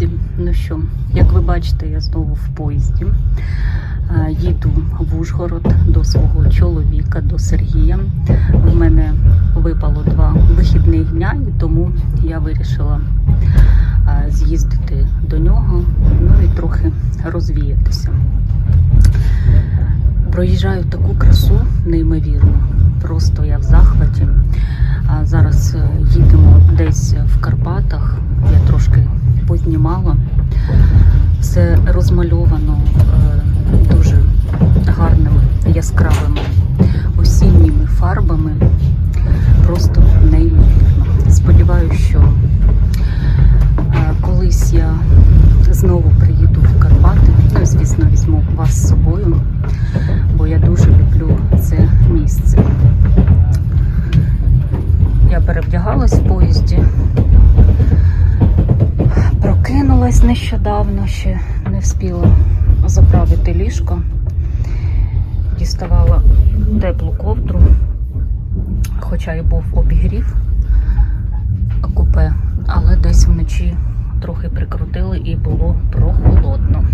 друзі. Ну що, як ви бачите, я знову в поїзді. Їду в Ужгород до свого чоловіка, до Сергія. В мене випало два вихідних дня, і тому я вирішила з'їздити до нього, ну і трохи розвіятися. Проїжджаю таку красу неймовірну. Просто я в захваті. Зараз е, їдемо десь в Карпатах. Я трошки познімала. Все розмальовано е, дуже гарними яскравими осінніми фарбами. Просто неймовірно. Сподіваюся, що е, колись я знову приїду в Карпати. Ну, звісно, візьму вас з собою, бо я дуже люблю це місце. Я перевдягалась в поїзді. Прокинулась нещодавно, ще не встигла заправити ліжко. Діставала теплу ковдру, хоча і був обігрів купе, але десь вночі трохи прикрутили і було прохолодно.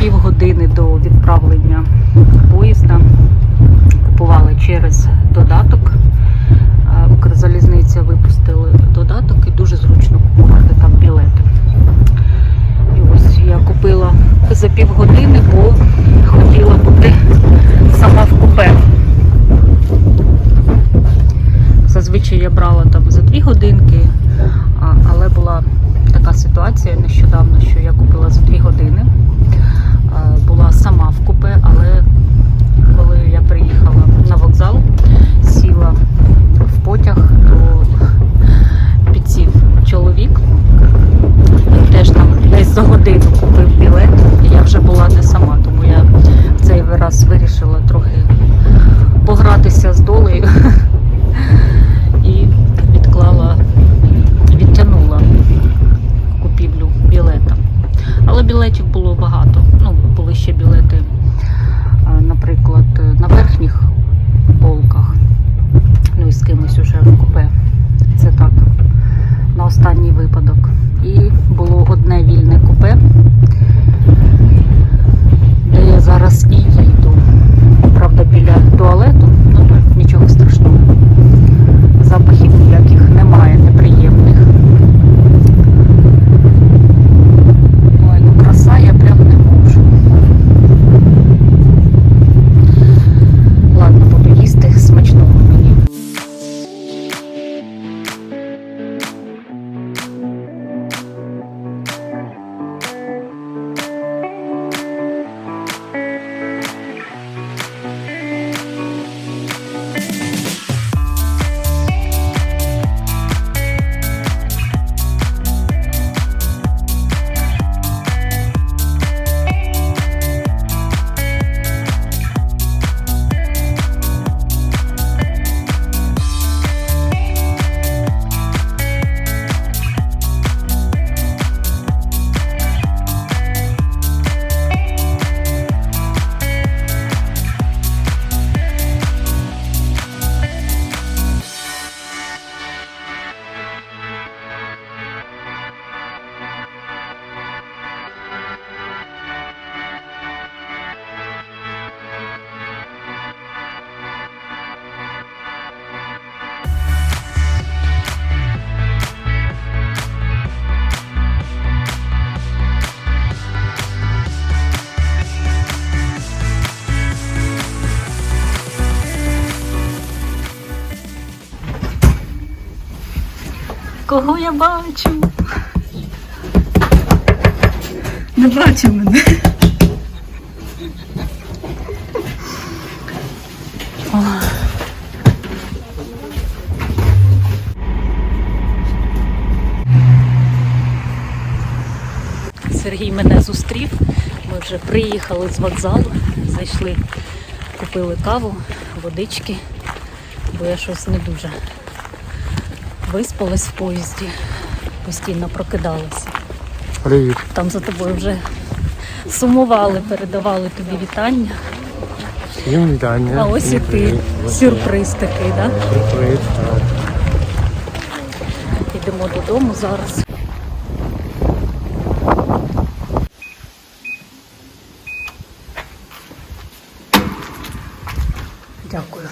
Півгодини до відправлення поїзда. Купували через додаток. Е, Укрзалізниця випустили додаток і дуже зручно купувати там білети. І ось я купила за півгодини, бо хотіла бути сама в купе. Зазвичай я брала там за 2 годинки, але була така ситуація нещодавно, що я купила за 2 години. Сама в купе, але коли я приїхала на вокзал, сіла в потяг, то підсів чоловік. Він теж там десь за годину купив білет. І я вже була не сама, тому я в цей раз вирішила трохи погратися з долею Кого я бачу? Не бачу мене. Сергій мене зустрів. Ми вже приїхали з вокзалу, зайшли, купили каву, водички, бо я щось не дуже виспалась в поїзді, постійно прокидалася. Привіт. Там за тобою вже сумували, передавали тобі вітання. Всім вітання. А ось і ти. Сюрприз такий, да? Сюрприз. так. Йдемо додому зараз. Дякую.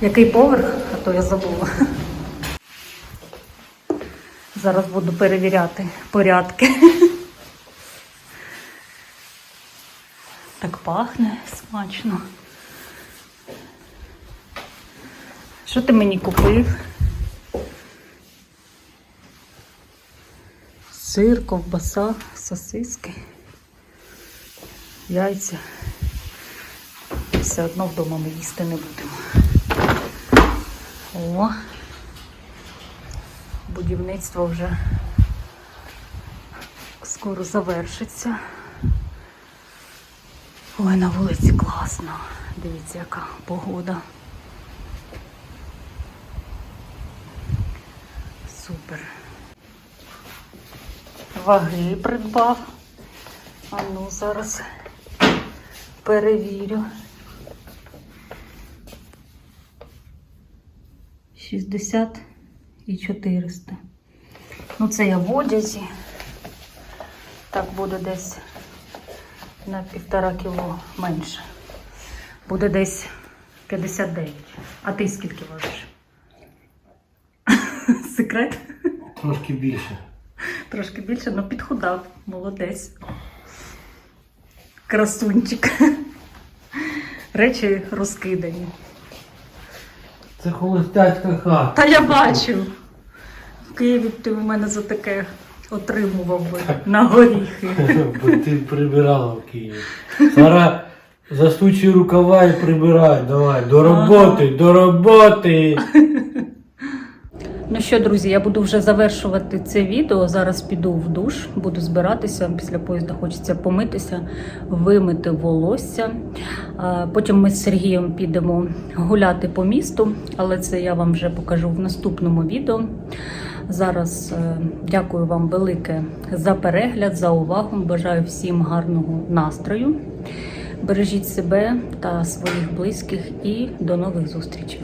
Який поверх, а то я забула. Зараз буду перевіряти порядки. Так пахне смачно. Що ти мені купив? Сир, ковбаса, сосиски, яйця. Все одно вдома ми їсти не будемо. О, будівництво вже скоро завершиться. Ой, на вулиці класно. Дивіться, яка погода. Супер. Ваги придбав. А ну зараз перевірю. 60 і 400. Ну, це я в одязі. Так буде десь на півтора кіло менше. Буде десь 59. А ти скільки важиш? Секрет? Трошки більше. Трошки більше, але підхудав. Молодець. Красунчик. Речі розкидані. Це холостяцька хата. Та я бачу. В Києві б ти у мене за таке отримував би на горіхи. Бо ти прибирала в Києві. Сара, засучи рукава і прибирай. Давай, до роботи, до роботи. Ну що, друзі, я буду вже завершувати це відео. Зараз піду в душ, буду збиратися. Після поїзду хочеться помитися, вимити волосся. Потім ми з Сергієм підемо гуляти по місту, але це я вам вже покажу в наступному відео. Зараз е, дякую вам велике за перегляд, за увагу. Бажаю всім гарного настрою. Бережіть себе та своїх близьких і до нових зустрічей.